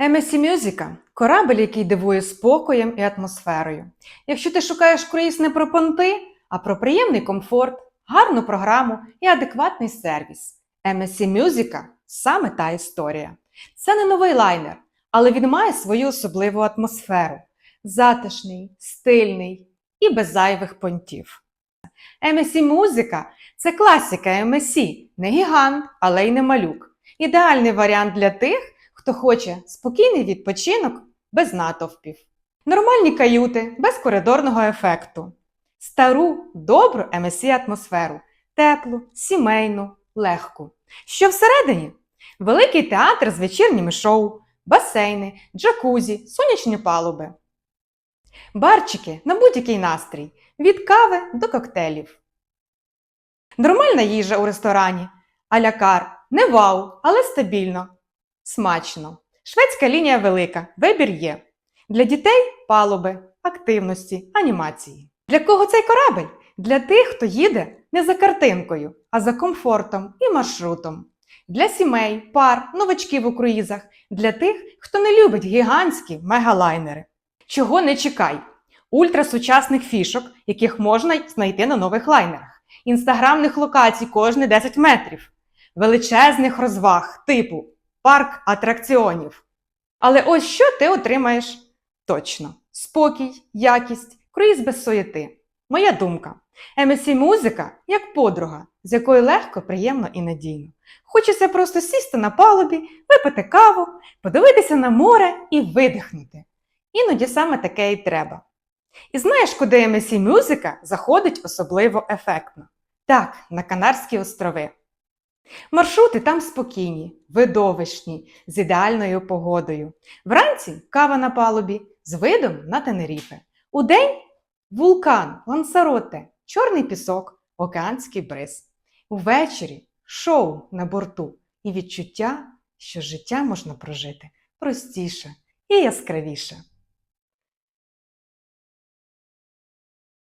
MSC Musica – корабль, який дивує спокоєм і атмосферою. Якщо ти шукаєш круїз не про понти, а про приємний комфорт, гарну програму і адекватний сервіс. MSC Musica – саме та історія. Це не новий лайнер, але він має свою особливу атмосферу. Затишний, стильний і без зайвих понтів. MSC Музика – це класика MSC, не гігант, але й не малюк. Ідеальний варіант для тих, хто хоче спокійний відпочинок без натовпів. Нормальні каюти без коридорного ефекту. Стару, добру MSC атмосферу, теплу, сімейну, легку. Що всередині? Великий театр з вечірніми шоу, басейни, джакузі, сонячні палуби. Барчики на будь-який настрій, від кави до коктейлів. Нормальна їжа у ресторані, а-ля кар не вау, але стабільно. Смачно. Шведська лінія велика, вибір є. Для дітей палуби, активності, анімації. Для кого цей корабель? Для тих, хто їде не за картинкою, а за комфортом і маршрутом. Для сімей, пар, новачків у круїзах, для тих, хто не любить гігантські мегалайнери. Чого не чекай? Ультрасучасних фішок, яких можна знайти на нових лайнерах, інстаграмних локацій кожні 10 метрів, величезних розваг типу парк атракціонів. Але ось що ти отримаєш точно: спокій, якість, круїз без суєти. Моя думка. MSC музика як подруга, з якою легко, приємно і надійно. Хочеться просто сісти на палубі, випити каву, подивитися на море і видихнути. Іноді саме таке і треба. І знаєш, куди MSC музика заходить особливо ефектно? Так, на Канарські острови. Маршрути там спокійні, видовищні, з ідеальною погодою. Вранці кава на палубі з видом на Тенеріфе. Удень вулкан, Лансароте, чорний пісок, океанський бриз. Увечері шоу на борту і відчуття, що життя можна прожити простіше і яскравіше.